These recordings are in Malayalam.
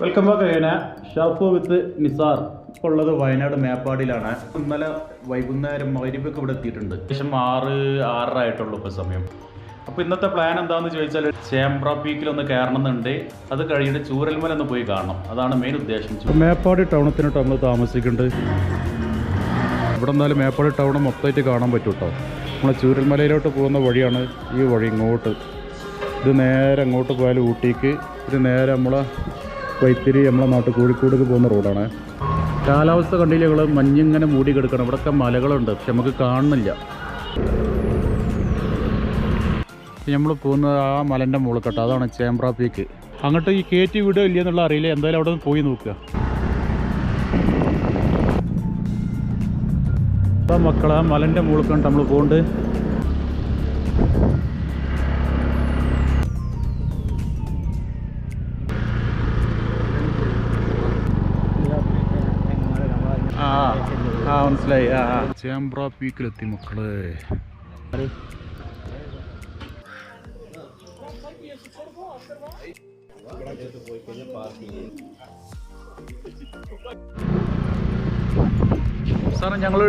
Welcome back Ayyana Shafu with Nizar ഇപ്പോൾ ഉള്ളത് വയനാട് മേപ്പാടിയിലാണ്. ഇന്നലെ വൈകുന്നേരം മൈരിപ്പൊക്കെ ഇവിടെ എത്തിയിട്ടുണ്ട്. ഏകദേശം ആറ് ആറര ആയിട്ടുള്ളൂ ഇപ്പോൾ സമയം. അപ്പോൾ ഇന്നത്തെ പ്ലാൻ എന്താണെന്ന് ചോദിച്ചാൽ ചേമ്പ്ര പീക്കിൽ ഒന്ന് കയറണമെന്നുണ്ട്. അത് കഴിഞ്ഞിട്ട് ചൂരൽമല ഒന്ന് പോയി കാണണം. അതാണ് മെയിൻ ഉദ്ദേശം. മേപ്പാടി ടൗണത്തിനോട്ട് നമ്മൾ താമസിക്കുന്നുണ്ട്. ഇവിടെ എന്നാലും മേപ്പാടി ടൗൺ മൊത്തമായിട്ട് കാണാൻ പറ്റും കേട്ടോ നമ്മൾ ചൂരൽമലയിലോട്ട് പോകുന്ന വഴിയാണ് ഈ വഴി ഇങ്ങോട്ട്. ഇത് നേരെ അങ്ങോട്ട് പോയാൽ ഊട്ടിക്ക് ഇത് നേരെ നമ്മളെ വൈത്തിരി നമ്മളെ നാട്ടിൽ കോഴിക്കോടേക്ക് പോകുന്ന റോഡാണ്. കാലാവസ്ഥ കണ്ടില്ല ഞങ്ങൾ മഞ്ഞിങ്ങനെ മൂടി കിടക്കണം. ഇവിടെയൊക്കെ മലകളുണ്ട് പക്ഷെ നമുക്ക് കാണുന്നില്ല. നമ്മൾ പോകുന്നത് ആ മലന്റെ മുകളിൽ കേട്ടോ. അതാണ് ചേമ്പ്ര പീക്ക്. അങ്ങോട്ട് ഈ കയറ്റി വീട് ഇല്ല എന്നുള്ള അറിയില്ല. എന്തായാലും അവിടെ നിന്ന് പോയി നോക്കുക. അപ്പം മക്കളെ മലന്റെ മുകളിൽ കണ്ട് നമ്മൾ പോകുന്നുണ്ട് ആ മനസ്സിലായി ആ ചേമ്പ്ര പീക്കിലെത്തി മക്കൾ. സാറേ ഞങ്ങൾ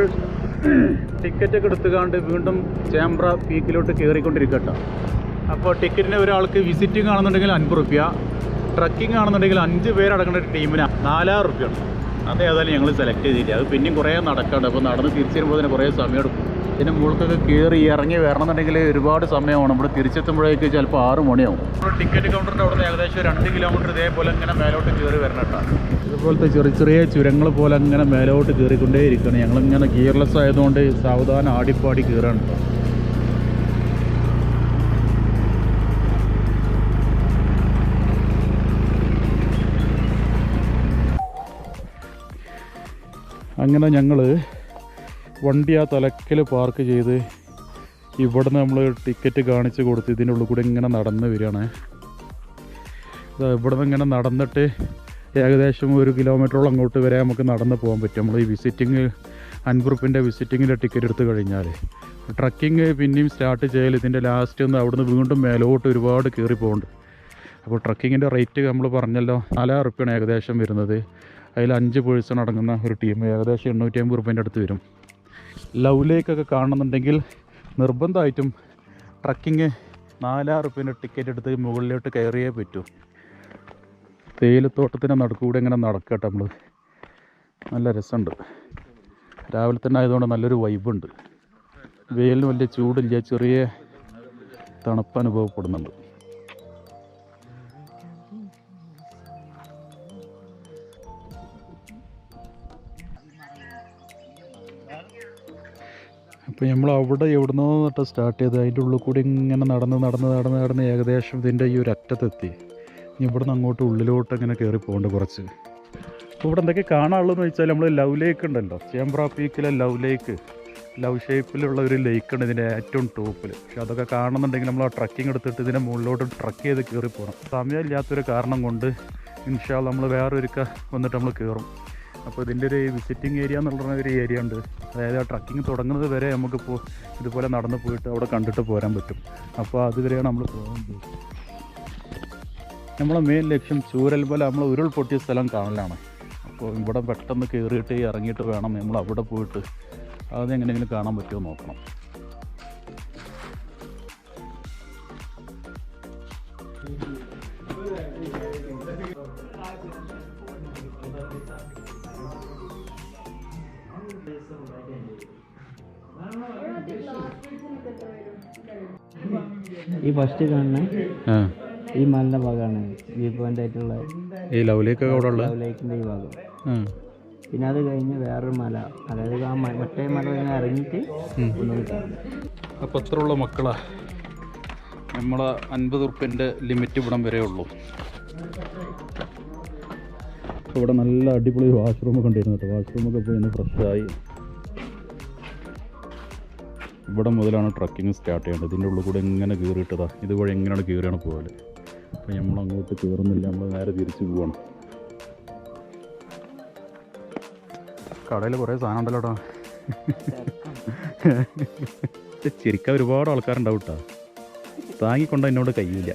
ടിക്കറ്റ് എടുത്തുകൊണ്ട് വീണ്ടും ചേമ്പ്ര പീക്കിലോട്ട് കയറിക്കൊണ്ടിരിക്കട്ടോ അപ്പോൾ ടിക്കറ്റിന് ഒരാൾക്ക് വിസിറ്റിംഗ് ആണെന്നുണ്ടെങ്കിൽ അൻപത് റുപ്യ ട്രക്കിംഗ് ആണെന്നുണ്ടെങ്കിൽ അഞ്ച് പേരടങ്ങുന്ന ഒരു ടീമിന് നാലായിരം റുപ്യാണ് അത് ഏതായാലും ഞങ്ങൾ സെലക്ട് ചെയ്തില്ല? അത് പിന്നെയും കുറേ നടക്കാണ്ട്. അപ്പോൾ നടന്ന് തിരിച്ചു വരുമ്പോൾ തന്നെ കുറേ സമയം എടുക്കും. ഇതിന് മുകൾക്കൊക്കെ കയറി ഇറങ്ങി വരണമെന്നുണ്ടെങ്കിൽ ഒരുപാട് സമയമാണ് ഇവിടെ തിരിച്ചെത്തുമ്പോഴേക്ക് ചിലപ്പോൾ ആറ് മണിയാവും. ടിക്കറ്റ് കൗണ്ടറിന്റെ അവിടെ ഏകദേശം രണ്ട് കിലോമീറ്റർ ഇതേപോലെ ഇങ്ങനെ മേലോട്ട് കയറി വരണട്ടാണ് ഇതുപോലത്തെ ചെറിയ ചെറിയ ചുരങ്ങൾ പോലെ അങ്ങനെ മേലോട്ട് കയറിക്കൊണ്ടേ ഇരിക്കണം ഞങ്ങളിങ്ങനെ ഗിയർലെസ് ആയതുകൊണ്ട് സാവധാനം ആടിപ്പാടി കയറാണ് കേട്ടോ അങ്ങനെ ഞങ്ങൾ വണ്ടി ആ തലക്കൽ പാർക്ക് ചെയ്ത് ഇവിടെ നമ്മൾ ടിക്കറ്റ് കാണിച്ച് കൊടുത്ത് ഇതിന്റെ ഉള്ളിൽ കൂടെ ഇങ്ങനെ നടന്ന് വരികയാണ്. ഇവിടെ നിന്ന് ഇങ്ങനെ നടന്നിട്ട് ഏകദേശം ഒരു കിലോമീറ്ററോളം അങ്ങോട്ട് വരെ നമുക്ക് നടന്ന് പോകാൻ പറ്റും. നമ്മൾ ഈ വിസിറ്റിങ് അൻപുറുപ്പിന്റെ വിസിറ്റിങ്ങിന്റെ ടിക്കറ്റ് എടുത്ത് കഴിഞ്ഞാൽ. ട്രക്കിങ് പിന്നെയും സ്റ്റാർട്ട് ചെയ്യൽ ഇതിന്റെ ലാസ്റ്റ് ഒന്ന് അവിടുന്ന് വീണ്ടും മേലോട്ട് ഒരുപാട് കയറി പോകുന്നുണ്ട് അപ്പോൾ ട്രക്കിങ്ങിന്റെ റേറ്റ് നമ്മൾ പറഞ്ഞല്ലോ നാലായിരം റുപ്യാണ് ഏകദേശം വരുന്നത്. അതിൽ അഞ്ച് പേഴ്സൺ അടങ്ങുന്ന ഒരു ടീം ഏകദേശം എണ്ണൂറ്റി അമ്പത് റുപ്യന്റെ അടുത്ത് വരും. ലവ് ലേക്കൊക്കെ കാണണമെന്നുണ്ടെങ്കിൽ നിർബന്ധമായിട്ടും ട്രക്കിങ് നാലായിരം റുപ്യേന്റെ ടിക്കറ്റ് എടുത്ത് മുകളിലോട്ട് കയറിയേ പറ്റൂ. തേയിലത്തോട്ടത്തിന്റെ നടുക്കൂടെ ഇങ്ങനെ നടക്കട്ടെ നമ്മൾ നല്ല രസമുണ്ട്. രാവിലെ തന്നെ ആയതുകൊണ്ട് നല്ലൊരു വൈബുണ്ട് വെയിലിന് വലിയ ചൂടില്ല ചെറിയ തണുപ്പ് അനുഭവപ്പെടുന്നുണ്ട്. അപ്പോൾ നമ്മൾ അവിടെ എവിടുന്നോ തൊട്ട് സ്റ്റാർട്ട് ചെയ്ത് അതിന്റെ ഉള്ളിൽ കൂടി ഇങ്ങനെ നടന്ന് നടന്ന് നടന്ന് നടന്ന് ഏകദേശം ഇതിന്റെ ഈ ഒരു അറ്റത്തെത്തി. ഇനി നിന്ന് അങ്ങോട്ട് ഉള്ളിലോട്ട് ഇങ്ങനെ കയറി പോകേണ്ട കുറച്ച്. അപ്പോൾ ഇവിടെ എന്തൊക്കെ കാണാനുള്ളതെന്ന് വെച്ചാൽ നമ്മൾ ലവ് ലേക്ക് ഉണ്ടല്ലോ. ചേമ്പ്ര പീക്കിലെ ലവ് ലേക്ക് ലവ് ഷേപ്പിലുള്ള ഒരു ലേക്കാണ് ഇതിന്റെ ഏറ്റവും ടോപ്പിൽ പക്ഷെ അതൊക്കെ കാണുന്നുണ്ടെങ്കിൽ നമ്മൾ ആ ട്രക്കിംഗ് എടുത്തിട്ട് ഇതിന്റെ മുകളിലോട്ട് ട്രക്ക് ചെയ്ത് കയറി പോകണം. സമയമില്ലാത്തൊരു കാരണം കൊണ്ട് ഇൻഷാൽ നമ്മൾ വേറൊരുക്ക വന്നിട്ട് നമ്മൾ കയറും. അപ്പോൾ ഇതിന്റെ ഒരു വിസിറ്റിംഗ് ഏരിയ എന്നുള്ള ഒരു ഏരിയ ഉണ്ട്. അതായത് ആ ട്രക്കിംഗ് തുടങ്ങുന്നത് വരെ നമുക്കിപ്പോൾ ഇതുപോലെ നടന്ന് പോയിട്ട് അവിടെ കണ്ടിട്ട് പോരാൻ പറ്റും. അപ്പോൾ അതുവരെയാണ് നമ്മൾ പോകുന്നത് നമ്മളെ മെയിൻ ലക്ഷ്യം ചൂരൽമല നമ്മൾ ഉരുൾ പൊട്ടിയ സ്ഥലം കാണലാണ്. അപ്പോൾ ഇവിടെ പെട്ടെന്ന് കയറിയിട്ട് ഇറങ്ങിയിട്ട് വേണം നമ്മൾ അവിടെ പോയിട്ട് അത് എങ്ങനെയെങ്കിലും കാണാൻ പറ്റുമോ നോക്കണം. ഈ ഫസ്റ്റ് കാണുന്ന ഈ മലിന്റെ ഭാഗമാണ് വ്യൂ പോയിന്റ് ആയിട്ടുള്ള ഈ അവിടെ ഉള്ള ലേക്കിന്റെ ഈ ഭാഗം. പിന്നെ അത് കഴിഞ്ഞ് വേറൊരു മല. അതായത് ആ മറ്റേ മല ഇങ്ങനെ ഇറങ്ങിയിട്ട് ഒന്നുകൂടി അത്രയുള്ള മക്കളാ. നമ്മളെ അൻപത് ഉറുപ്പ്യന്റെ ലിമിറ്റ് ഇവിടം വരെ ഉള്ളൂ ഇവിടെ നല്ല അടിപൊളി വാഷ്റൂം ഉണ്ടായിരുന്നു കേട്ടോ. വാഷ്റൂമൊക്കെ പോയി ഒന്ന് ഫ്രഷായി ഇവിടെ മുതലാണ് ട്രക്കിങ് സ്റ്റാർട്ട് ചെയ്യേണ്ടത്. ഇതിന്റെ ഉള്ളിൽ കൂടെ എങ്ങനെ കയറിയിട്ടതാ ഇതുവഴി എങ്ങനെയാണ് കയറിയാണ് പോകൽ അപ്പോൾ നമ്മൾ അങ്ങോട്ട് കയറുന്നില്ല നമ്മൾ നേരെ തിരിച്ചു പോവാണ്. കടയിൽ കുറേ സാധനം ഉണ്ടല്ലോ കേട്ടോ ജസ്റ്റ് ചിരിക്കാൻ ഒരുപാട് ആൾക്കാരുണ്ടാവും കേട്ടോ താങ്ങിക്കൊണ്ട് എന്നോട് കഴിയില്ല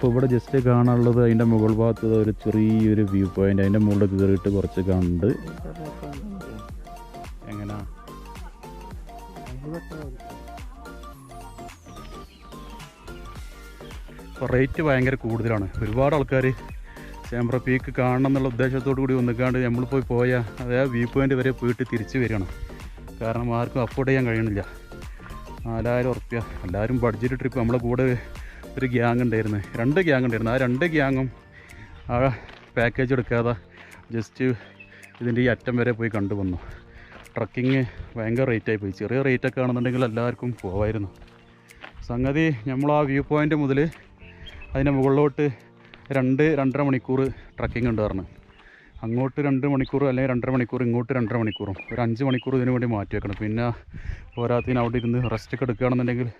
അപ്പോൾ ഇവിടെ ജസ്റ്റ് കാണാനുള്ളത് അതിന്റെ മുകൾ ഭാഗത്ത് ഒരു ചെറിയൊരു വ്യൂ പോയിന്റ് അതിന്റെ മുകളിൽ കയറിയിട്ട് കുറച്ച് കണ്ട്. എങ്ങനാ? റേറ്റ് ഭയങ്കര കൂടുതലാണ്. ഒരുപാട് ആൾക്കാർ ചേമ്പ്ര പീക്ക് കാണണം എന്നുള്ള ഉദ്ദേശത്തോടു കൂടി ഒന്നിക്കാണ്ട് നമ്മൾ പോയി പോയാൽ അതേ വ്യൂ പോയിന്റ് വരെ പോയിട്ട് തിരിച്ചു വരികയാണ്. കാരണം ആർക്കും അഫോർഡ് ചെയ്യാൻ കഴിയണില്ല. നാലായിരം ഉറുപ്പ്യ. എല്ലാവരും ബഡ്ജറ്റ് ട്രിപ്പ് നമ്മളെ കൂടെ ഒരു ഗ്യാങ് ഉണ്ടായിരുന്നു. രണ്ട് ഗ്യാങ് ഉണ്ടായിരുന്നു. ആ രണ്ട് ഗ്യാങ്ങും ആ പാക്കേജ് എടുക്കാതെ ജസ്റ്റ് ഇതിന്റെ ഈ അറ്റം വരെ പോയി കണ്ടു വന്നു ട്രക്കിങ് ഭയങ്കര റേറ്റായി പോയി. ചെറിയ റേറ്റൊക്കെ ആണെന്നുണ്ടെങ്കിൽ എല്ലാവർക്കും പോവായിരുന്നു. സംഗതി നമ്മൾ ആ വ്യൂ പോയിന്റ് മുതൽ അതിന്റെ മുകളിലോട്ട് രണ്ട് രണ്ടര മണിക്കൂർ ട്രക്കിംഗ് ഉണ്ട് പറഞ്ഞു. അങ്ങോട്ട് രണ്ട് മണിക്കൂർ അല്ലെങ്കിൽ രണ്ടര മണിക്കൂർ ഇങ്ങോട്ട് രണ്ടര മണിക്കൂറും. ഒരു അഞ്ച് മണിക്കൂർ ഇതിനു വേണ്ടി മാറ്റി വെക്കണം. പിന്നെ പോരാത്തിന് അവിടെ ഇരുന്ന് റെസ്റ്റ് ഒക്കെ എടുക്കുകയാണെന്നുണ്ടെങ്കിൽ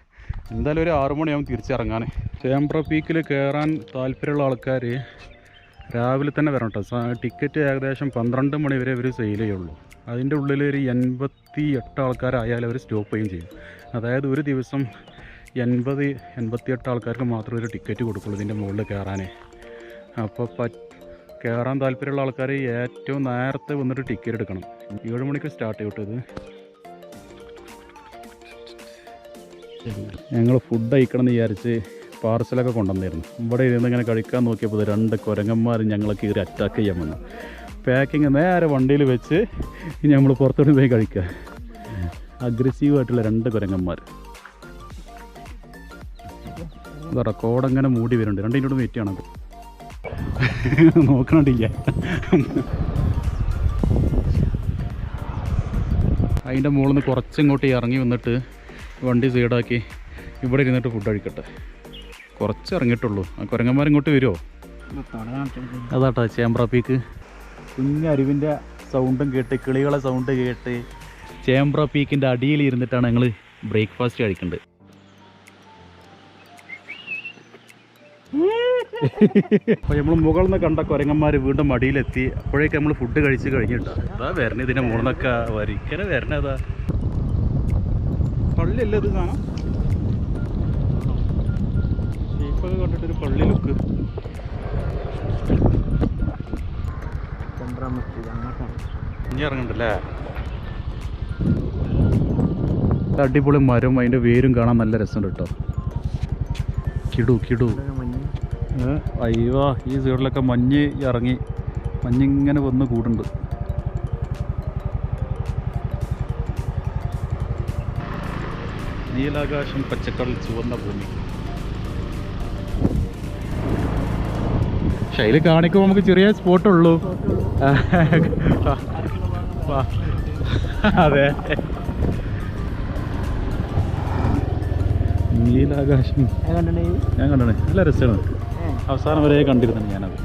എന്തായാലും ഒരു ആറു മണിയാവും തിരിച്ചിറങ്ങാൻ ചേമ്പ്ര പീക്കിൽ കയറാൻ താല്പര്യമുള്ള ആൾക്കാർ രാവിലെ തന്നെ വരണം കേട്ടോ ടിക്കറ്റ് ഏകദേശം പന്ത്രണ്ട് മണി വരെ ഇവർ സെയിൽ ചെയ്യുള്ളൂ. അതിന്റെ ഉള്ളിൽ ഒരു എൺപത്തി എട്ട് ആൾക്കാരായാലും അവർ സ്റ്റോപ്പ് ചെയ്യുകയും ചെയ്യും. അതായത് ഒരു ദിവസം എൺപത് എൺപത്തിയെട്ട് ആൾക്കാർക്ക് മാത്രമേ ഒരു ടിക്കറ്റ് കൊടുക്കുള്ളൂ ഇതിന്റെ മുകളിൽ കയറാനേ അപ്പോൾ പ കയറാൻ താല്പര്യമുള്ള ആൾക്കാർ ഏറ്റവും നേരത്തെ വന്നിട്ട് ടിക്കറ്റ് എടുക്കണം. ഏഴ് മണിക്ക് സ്റ്റാർട്ട് ചെയ്യട്ടെ ഞങ്ങൾ ഫുഡ് കഴിക്കണം എന്ന് വിചാരിച്ച് പാർസലൊക്കെ കൊണ്ടുവന്നിരുന്നു. ഇവിടെ ഇരുന്ന് ഇങ്ങനെ കഴിക്കാൻ നോക്കിയപ്പോൾ രണ്ട് കുരങ്ങന്മാർ ഞങ്ങളെ കീറി അറ്റാക്ക് ചെയ്യാൻ വന്നു. പാക്കിങ് നേരെ വണ്ടിയിൽ വെച്ച് ഇനി നമ്മൾ പുറത്തോട്ട് പോയി കഴിക്കുക. അഗ്രസീവായിട്ടുള്ള രണ്ട് കുരങ്ങന്മാർ എന്താ അങ്ങനെ മൂടി വരുന്നുണ്ട്. രണ്ടിനോട് വെയിറ്റ് ചെയ്യണം നോക്കണില്ല അതിന്റെ മുകളിൽ നിന്ന് കുറച്ചിങ്ങോട്ട് ഇറങ്ങി വന്നിട്ട് വണ്ടി സൈഡാക്കി ഇവിടെ ഇരുന്നിട്ട് ഫുഡ് കഴിക്കട്ടെ. കുറച്ച് ഇറങ്ങിയിട്ടുള്ളൂ. ആ കുരങ്ങന്മാരിങ്ങോട്ട് വരുമോ അതാട്ടോ ചേമ്പ്ര പീക്ക് കുഞ്ഞരുവിന്റെ സൗണ്ടും കേട്ട് കിളികളെ സൗണ്ട് കേട്ട് ചേമ്പ്ര പീക്കിന്റെ അടിയിൽ ഇരുന്നിട്ടാണ് ഞങ്ങൾ ബ്രേക്ക്ഫാസ്റ്റ് കഴിക്കേണ്ടത് അപ്പോൾ നമ്മൾ മുകളിൽ നിന്ന് കണ്ട കുരങ്ങന്മാർ വീണ്ടും മടിയിലെത്തി അപ്പോഴേക്കും നമ്മൾ ഫുഡ് കഴിച്ച് കഴിഞ്ഞിട്ടാ. അതാ വരണേ ഇതിന്റെ മുകളിൽ നിന്നൊക്കെ. വരിക്കനെ വരണേതാ പള്ളിയല്ലേ ഇത് കാണാം? ഷേപ്പൊക്കെ കണ്ടിട്ടൊരു പള്ളി ലുക്ക് ചെമ്പ്ര മസ്ജിദ് അങ്ങോട്ടാണ്. ഇനി ഇറങ്ങണ്ടല്ലേ? അടിപൊളി മരം അതിന്റെ വേരും കാണാൻ നല്ല രസമുണ്ട് കേട്ടോ. കിടു കിടു. അയ്യോ ഈ സൈഡിലൊക്കെ മഞ്ഞ് ഇറങ്ങി മഞ്ഞിങ്ങനെ വന്ന് കൂടുണ്ട്. നീലാകാശം പച്ചക്കടൽ ചുവന്ന ഭൂമി. ശൈലി കാണിക്കുമ്പോൾ നമുക്ക് ചെറിയ സ്പോട്ടുള്ളൂ അതെ. നീലാകാശം. ഞാൻ കണ്ടണേ നല്ല രസമാണ്. അവസാനം വരെ കണ്ടിരുന്നു ഞാനത്.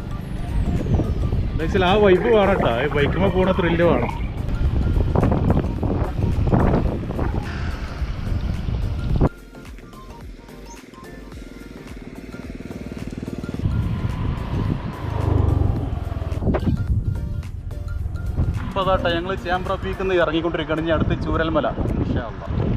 എന്താ ആ വൈബ് വേണം കേട്ടോ. ബൈക്കുമ്പോൾ പോണ ത്രില്ല് വേണം. അപ്പോൾ അതാട്ടെ ഞങ്ങൾ ചേമ്പ്ര പീക്കിൽ നിന്ന് ഇറങ്ങിക്കൊണ്ടിരിക്കുകയാണ്. ഇനി അടുത്ത് ചൂരൽമല. ഇൻഷാ അല്ലാ